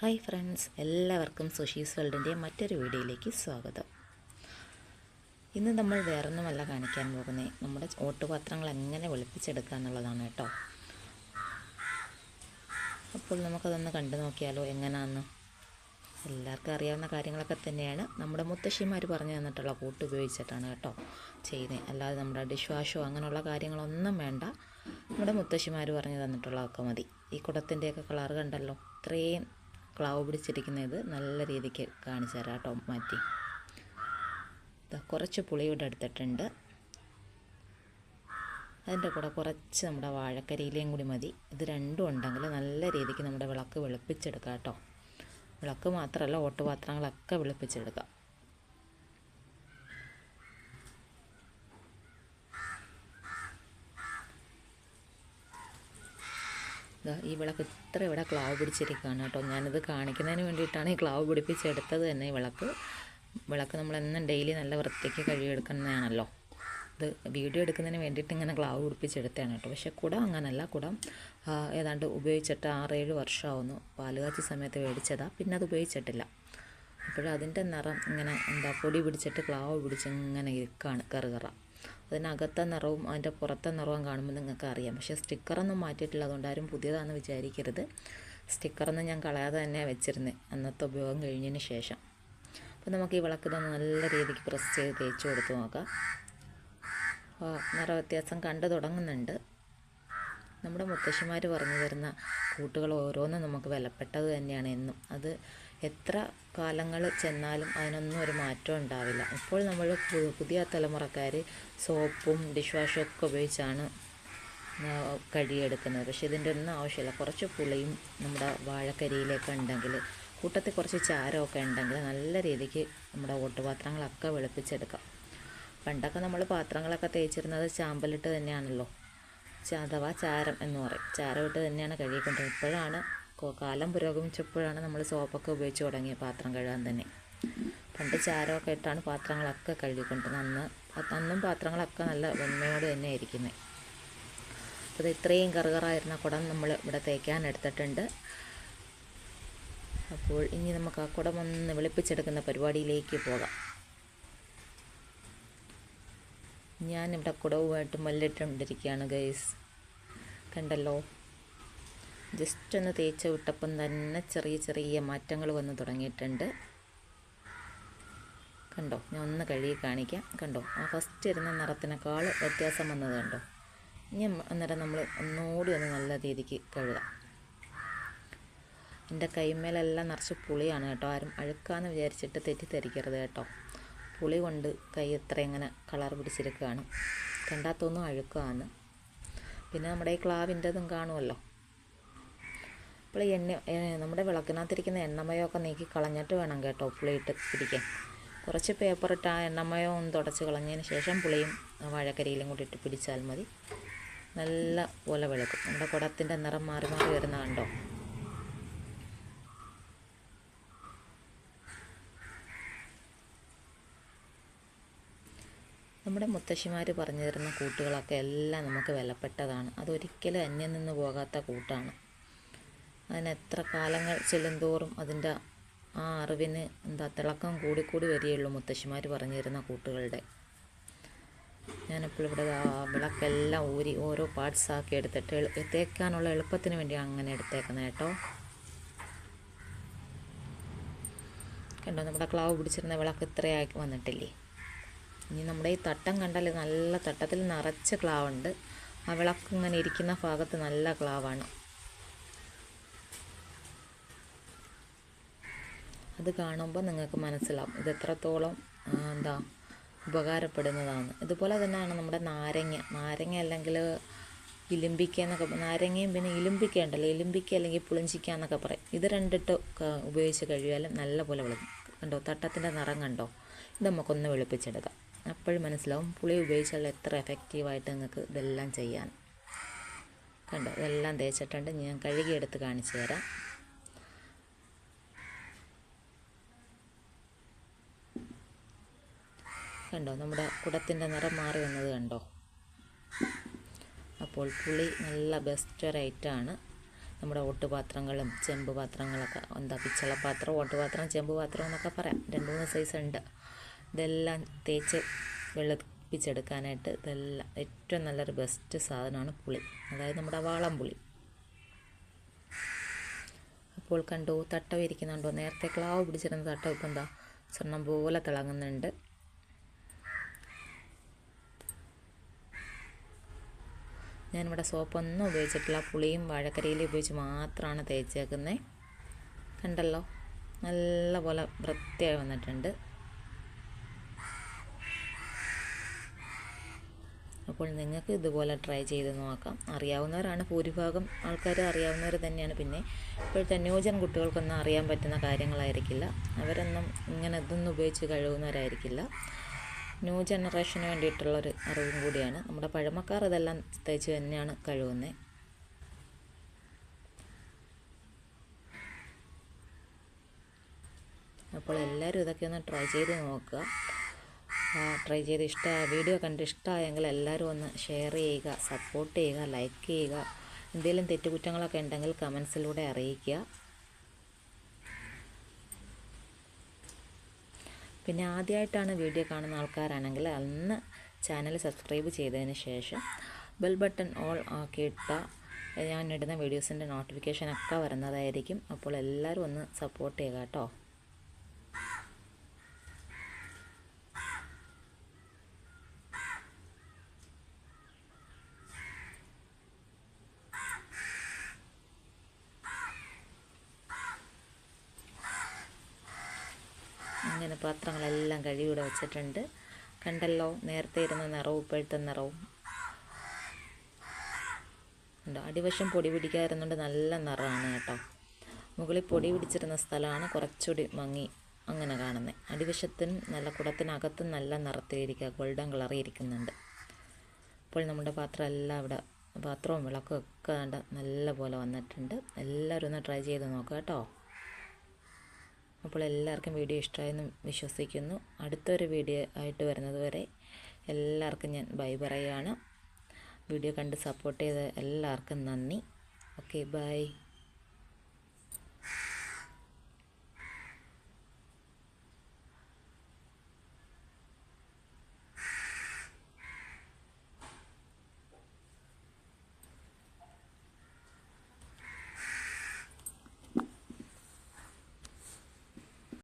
Hi friends എല്ലാവർക്കും സുഷീസ് വേൾഡിന്റെ മറ്റൊരു വീഡിയോയിലേക്ക് സ്വാഗതം. ഇന്ന് നമ്മൾ വേറൊന്നുമല്ല കാണിക്കാൻ പോകുന്നത്. നമ്മുടെ ഓട്ടുപാത്രങ്ങൾ എങ്ങനെ വെളുപ്പിച്ചെടുക്കുക എന്നുള്ളതാണ് കേട്ടോ. അപ്പോൾ നമുക്കതൊന്ന് കണ്ടു നോക്കിയാലോ എങ്ങനെയാണെന്ന് എല്ലാവർക്കും അറിയാവുന്ന കാര്യങ്ങളൊക്കെ തന്നെയാണ്. നമ്മുടെ മുത്തശ്ശിമാർ പറഞ്ഞു തന്നിട്ടുള്ള കൂട്ട് ഉപയോഗിച്ചിട്ടാണ് കേട്ടോ ചെയ്യുന്നത്. അല്ലാതെ നമ്മുടെ ഡിഷ് വാഷോ അങ്ങനെയുള്ള കാര്യങ്ങളൊന്നും വേണ്ട. നമ്മുടെ മുത്തശ്ശിമാർ പറഞ്ഞു തന്നിട്ടുള്ളതൊക്കെ മതി. ഈ കുടത്തിന്റെയൊക്കെ കളർ കണ്ടല്ലോ? ഇത്രയും ക്ലാവ് പിടിച്ചിരിക്കുന്ന ഇത് നല്ല രീതിക്ക് കാണിച്ചു തരാം കേട്ടോ മാറ്റി. കുറച്ച് പുളിയുടെ എടുത്തിട്ടുണ്ട്. അതിന്റെ കൂടെ കുറച്ച് നമ്മുടെ വാഴക്കരിയിലയും കൂടി മതി. ഇത് രണ്ടും ഉണ്ടെങ്കിൽ നല്ല രീതിക്ക് നമ്മുടെ വിളക്ക് വെളുപ്പിച്ചെടുക്കാം കേട്ടോ. വിളക്ക് മാത്രമല്ല ഓട്ടുപാത്രങ്ങളൊക്കെ വെളുപ്പിച്ചെടുക്കാം. ഈ വിളക്ക് ഇത്ര ഇവിടെ ക്ലാവ് പിടിച്ചിരിക്കുകയാണ് കേട്ടോ. ഞാനിത് കാണിക്കുന്നതിന് വേണ്ടിയിട്ടാണ് ഈ ക്ലാവ് പിടിപ്പിച്ചെടുത്തത് തന്നെ ഈ വിളക്ക് വിളക്ക് നമ്മൾ എന്നും ഡെയിലി നല്ല വൃത്തിക്ക് കഴുകിയെടുക്കുന്നതാണല്ലോ. ഇത് വീഡിയോ എടുക്കുന്നതിന് വേണ്ടിയിട്ട് ഇങ്ങനെ ക്ലാവ് പിടിപ്പിച്ചെടുത്തതാണ് കേട്ടോ. പക്ഷേ കുടം അങ്ങനല്ല. കുടം ഏതാണ്ട് ഉപയോഗിച്ചിട്ട് ആറേഴ് വർഷമാവുന്നു. പാലുകാച്ചി സമയത്ത് മേടിച്ചതാണ് പിന്നെ അത് ഉപയോഗിച്ചിട്ടില്ല. അപ്പോഴതിന്റെ നിറം ഇങ്ങനെ എന്താ പൊടി പിടിച്ചിട്ട് ക്ലാവ് പിടിച്ച് ഇങ്ങനെ ഇരിക്കുകയാണ് കറുകറ. അതിനകത്തെ നിറവും അതിന്റെ പുറത്തെ നിറവും കാണുമ്പോൾ നിങ്ങൾക്ക് അറിയാം പക്ഷേ സ്റ്റിക്കറൊന്നും മാറ്റിയിട്ടില്ല അതുകൊണ്ട് ആരും പുതിയതാണെന്ന് വിചാരിക്കരുത്. സ്റ്റിക്കറൊന്നും ഞാൻ കളയാതെ തന്നെ വെച്ചിരുന്നത് അന്നത്തെ ഉപയോഗം കഴിഞ്ഞതിന് ശേഷം. അപ്പോൾ നമുക്ക് ഈ വിളക്ക് നല്ല രീതിക്ക് പ്രസ് ചെയ്ത് തേച്ച് കൊടുത്ത് നോക്കാം. അപ്പോൾ നിറ വ്യത്യാസം കണ്ടു തുടങ്ങുന്നുണ്ട്. നമ്മുടെ മുത്തശ്ശിമാർ പറഞ്ഞു തരുന്ന കൂട്ടുകൾ ഓരോന്നും നമുക്ക് വിലപ്പെട്ടത് തന്നെയാണ് എന്നും. അത് എത്ര കാലങ്ങൾ ചെന്നാലും അതിനൊന്നും ഒരു മാറ്റം ഉണ്ടാവില്ല. ഇപ്പോൾ നമ്മൾ പുതിയ തലമുറക്കാർ സോപ്പും ഡിഷ് വാഷും ഒക്കെ ഉപയോഗിച്ചാണ് കഴുകിയെടുക്കുന്നത്. പക്ഷേ ഇതിന്റെ ഒന്നും ആവശ്യമില്ല. കുറച്ച് പുളിയും നമ്മുടെ വാഴക്കരിയിലൊക്കെ ഉണ്ടെങ്കിൽ കൂട്ടത്തിൽ കുറച്ച് ചാരമൊക്കെ ഉണ്ടെങ്കിൽ നല്ല രീതിക്ക് നമ്മുടെ ഓട്ടുപാത്രങ്ങളൊക്കെ വെളുപ്പിച്ചെടുക്കാം. പണ്ടൊക്കെ നമ്മൾ പാത്രങ്ങളൊക്കെ തേച്ചിരുന്നത് ചാമ്പലിട്ട് തന്നെയാണല്ലോ. അഥവാ ചാരം എന്ന് പറയും. ചാരം ഇട്ട് തന്നെയാണ് കഴുകിക്കൊണ്ടിരുന്നത്. ഇപ്പോഴാണ് കാലം പുരോഗമിച്ചപ്പോഴാണ് നമ്മൾ സോപ്പൊക്കെ ഉപയോഗിച്ച് തുടങ്ങിയ പാത്രം കഴുകാൻ തന്നെ. പണ്ട് ചാരമൊക്കെ ഇട്ടാണ് പാത്രങ്ങളൊക്കെ കഴുകിക്കൊണ്ടിരുന്നത് അന്ന് അന്നും പാത്രങ്ങളൊക്കെ നല്ല വെണ്മയോട് തന്നെ ഇരിക്കുന്നത് അപ്പോൾ ഇത് ഇത്രയും കറുകറായിരുന്ന കുടം നമ്മൾ ഇവിടെ തേക്കാൻ എടുത്തിട്ടുണ്ട്. അപ്പോൾ ഇനി നമുക്ക് ആ കുടം ഒന്ന് വെളുപ്പിച്ചെടുക്കുന്ന പരിപാടിയിലേക്ക് പോകാം. ഞാനിവിടെ കുടവുമായിട്ട് മല്ലിട്ടുകൊണ്ടിരിക്കുകയാണ് ഗൈസ്. കണ്ടല്ലോ? ജസ്റ്റ് ഒന്ന് തേച്ച് വിട്ടപ്പം തന്നെ ചെറിയ ചെറിയ മാറ്റങ്ങൾ വന്ന് തുടങ്ങിയിട്ടുണ്ട്. കണ്ടോ? ഞാൻ ഒന്ന് കഴുകി കാണിക്കാം. കണ്ടോ? ആ ഫസ്റ്റ് ഇരുന്ന നിറത്തിനേക്കാൾ വ്യത്യാസം വന്നത് കണ്ടോ? ഇനി അന്നേരം നമ്മൾ ഒന്നുകൂടി ഒന്ന് നല്ല രീതിക്ക് കഴുകാം. എന്റെ കൈമേലെല്ലാം നിറച്ച് പുളിയാണ് കേട്ടോ. ആരും അഴുക്കാന്ന് വിചാരിച്ചിട്ട് തെറ്റിദ്ധരിക്കരുത് കേട്ടോ. പുളി കൊണ്ട് കൈ ഇത്ര ഇങ്ങനെ കളർ പിടിച്ചിരിക്കുകയാണ്. കണ്ടാത്തൊന്നും അഴുക്കാണ് പിന്നെ നമ്മുടെ ഈ ക്ലാവിന്റെതും കാണുമല്ലോ? ഈ എണ്ണ നമ്മുടെ വിളക്കിനകത്തിരിക്കുന്ന എണ്ണമയമൊക്കെ നീക്കി കളഞ്ഞിട്ട് വേണം കേട്ടോ പുളിയിട്ട് പിടിക്കാൻ കുറച്ച് പേപ്പർ ഇട്ട് ആ എണ്ണമയം ഒന്ന് തുടച്ച് കളഞ്ഞതിന് ശേഷം പുളിയും വാഴക്കരിയിലും കൂടി ഇട്ട് പിടിച്ചാൽ മതി. നല്ല പോലെ വിളക്കും. നമ്മുടെ കുടത്തിന്റെ നിറം മാറി മാറി വരുന്ന കണ്ടോ? നമ്മുടെ മുത്തശ്ശിമാർ പറഞ്ഞു തരുന്ന കൂട്ടുകളൊക്കെ എല്ലാം നമുക്ക് വിലപ്പെട്ടതാണ്. അതൊരിക്കലും അന്യം നിന്ന് പോകാത്ത കൂട്ടാണ്. അതിന് എത്ര കാലങ്ങൾ ചെല്ലുന്തോറും അതിന്റെ ആ അറിവിന് എന്താ തിളക്കം കൂടിക്കൂടി വരികയുള്ളൂ മുത്തശ്ശിമാർ പറഞ്ഞു തരുന്ന കൂട്ടുകളുടെ. ഞാനിപ്പോൾ ഇവിടെ വിളക്കെല്ലാം ഊരി ഓരോ പാർട്സാക്കി എടുത്തിട്ട് തേക്കാനുള്ള എളുപ്പത്തിന് വേണ്ടി അങ്ങനെ എടുത്തേക്കുന്നത് കേട്ടോ. കണ്ടോ നമ്മുടെ ക്ലാവ് പിടിച്ചിരുന്ന വിളക്ക് ഇത്രയാക്കി വന്നിട്ടില്ലേ? ഇനി നമ്മുടെ ഈ തട്ടം കണ്ടാൽ നല്ല തട്ടത്തിൽ നിറച്ച് ക്ലാവുണ്ട്. ആ വിളക്ക് ഇങ്ങനെ ഇരിക്കുന്ന ഭാഗത്ത് നല്ല ക്ലാവാണ്. അത് കാണുമ്പോൾ നിങ്ങൾക്ക് മനസ്സിലാവും. ഇത് എത്രത്തോളം എന്താ ഉപകാരപ്പെടുന്നതാണ്. ഇതുപോലെ തന്നെയാണ് നമ്മുടെ നാരങ്ങ. നാരങ്ങ അല്ലെങ്കിൽ ഇലിമ്പിക്ക എന്നൊക്കെ നാരങ്ങയും പിന്നെ ഇലിമ്പിക്ക ഉണ്ടല്ലോ. ഇലിമ്പിക്ക അല്ലെങ്കിൽ പുളിഞ്ചിക്ക എന്നൊക്കെ പറയും. ഇത് രണ്ടിട്ട് ഉപയോഗിച്ച് കഴിയാലും നല്ല പോലെ വെളുക്കും. കണ്ടോ? തട്ടത്തിന്റെ നിറം കണ്ടോ? ഇത് നമുക്കൊന്ന് വെളുപ്പിച്ചെടുക്കാം. അപ്പോഴും മനസ്സിലാവും പുളി ഉപയോഗിച്ചാൽ എത്ര എഫക്റ്റീവായിട്ട് നിങ്ങൾക്ക് ഇതെല്ലാം ചെയ്യാൻ. കണ്ടോ? ഇതെല്ലാം തേച്ചിട്ടുണ്ട്. ഞാൻ കഴുകിയെടുത്ത് കാണിച്ചു തരാം. കണ്ടോ നമ്മുടെ കുടത്തിന്റെ നിറം മാറി വന്നത് കണ്ടോ? അപ്പോൾ പുളി നല്ല ബെസ്റ്റ് റേറ്റാണ് നമ്മുടെ ഓട്ടുപാത്രങ്ങളും ചെമ്പ് പാത്രങ്ങളൊക്കെ എന്താ പിച്ചള പാത്രം ഓട്ടുപാത്രം ചെമ്പ് പാത്രം എന്നൊക്കെ പറയാം. രണ്ട് മൂന്ന് സൈസ് ഉണ്ട്. ഇതെല്ലാം തേച്ച് വെളുപ്പിച്ചെടുക്കാനായിട്ട് ഇതെല്ലാം ഏറ്റവും നല്ലൊരു ബെസ്റ്റ് സാധനമാണ് പുളി. അതായത് നമ്മുടെ വാളം പുളി. അപ്പോൾ കണ്ടു തട്ടം ഇരിക്കുന്നുണ്ടോ? നേരത്തെ ക്ലാവ് പിടിച്ചിരുന്ന തട്ടം ഇപ്പം എന്താ സ്വർണം പോലെ തിളങ്ങുന്നുണ്ട്. ഞാനിവിടെ സോപ്പൊന്നും ഉപയോഗിച്ചിട്ടില്ല. പുളിയും വാഴക്കരയിലും ഉപയോഗിച്ച് മാത്രമാണ് തേച്ചേക്കുന്നത് കണ്ടല്ലോ? നല്ല പോലെ വൃത്തിയായി വന്നിട്ടുണ്ട്. അപ്പോൾ നിങ്ങൾക്ക് ഇതുപോലെ ട്രൈ ചെയ്ത് നോക്കാം. അറിയാവുന്നവരാണ് ഭൂരിഭാഗം ആൾക്കാർ അറിയാവുന്നവർ തന്നെയാണ്. പിന്നെ ഇപ്പോഴത്തെ ന്യൂജൻ കുട്ടികൾക്കൊന്നും അറിയാൻ പറ്റുന്ന കാര്യങ്ങളായിരിക്കില്ല. അവരൊന്നും ഇങ്ങനെ ഇതൊന്നും ഉപയോഗിച്ച് കഴുകുന്നവരായിരിക്കില്ല ന്യൂ ജനറേഷന് വേണ്ടിയിട്ടുള്ളൊരു അറിവും കൂടിയാണ്. നമ്മുടെ പഴമക്കാർ ഇതെല്ലാം തേച്ച് തന്നെയാണ് കഴുകുന്നത് അപ്പോൾ എല്ലാവരും ഇതൊക്കെ ഒന്ന് ട്രൈ ചെയ്ത് നോക്കുക. ട്രൈ ചെയ്ത് ഇഷ്ട വീഡിയോ കണ്ട് ഇഷ്ടമായെങ്കിൽ എല്ലാവരും ഒന്ന് ഷെയർ ചെയ്യുക സപ്പോർട്ട് ചെയ്യുക ലൈക്ക് ചെയ്യുക. എന്തെങ്കിലും തെറ്റുകുറ്റങ്ങളൊക്കെ ഉണ്ടെങ്കിൽ കമൻസിലൂടെ അറിയിക്കുക. പിന്നെ ആദ്യമായിട്ടാണ് വീഡിയോ കാണുന്ന ആൾക്കാരാണെങ്കിൽ അന്ന് ചാനൽ സബ്സ്ക്രൈബ് ചെയ്തതിന് ശേഷം ബെൽ ബട്ടൺ ഓൾ ആക്കിയിട്ട ഞാൻ ഇടുന്ന വീഡിയോസിന്റെ നോട്ടിഫിക്കേഷൻ ഒക്കെ വരുന്നതായിരിക്കും. അപ്പോൾ എല്ലാവരും ഒന്ന് സപ്പോർട്ട് ചെയ്യുക കേട്ടോ. അങ്ങനെ പാത്രങ്ങളെല്ലാം കഴുകിവിടെ വെച്ചിട്ടുണ്ട്. കണ്ടല്ലോ നേരത്തെ ഇരുന്ന നിറവും ഇപ്പോഴത്തെ നിറവും. ഉണ്ടോ അടിവശം പൊടി പിടിക്കാതിരുന്നുകൊണ്ട് നല്ല നിറമാണ് കേട്ടോ. മുകളിൽ പൊടി പിടിച്ചിരുന്ന സ്ഥലമാണ് കുറച്ചുകൂടി മങ്ങി അങ്ങനെ കാണുന്നത് അടിവശത്തിനും നല്ല കുടത്തിനകത്തും നല്ല നിറത്തിലിരിക്കുക. ഗോൾഡൻ കളറിൽ ഇരിക്കുന്നുണ്ട്. ഇപ്പോൾ നമ്മുടെ പാത്രം എല്ലാം ഇവിടെ പാത്രവും വിളക്കും ഒക്കെ നല്ല പോലെ വന്നിട്ടുണ്ട്. എല്ലാവരും ഒന്ന് ട്രൈ ചെയ്ത് നോക്കുക കേട്ടോ. അപ്പോൾ എല്ലാവർക്കും വീഡിയോ ഇഷ്ടമായെന്ന് വിശ്വസിക്കുന്നു. അടുത്തൊരു വീഡിയോ ആയിട്ട് വരുന്നത് വരെ എല്ലാവർക്കും ഞാൻ ബൈ പറയുകയാണ്. വീഡിയോ കണ്ട് സപ്പോർട്ട് ചെയ്ത എല്ലാവർക്കും നന്ദി. Okay bye.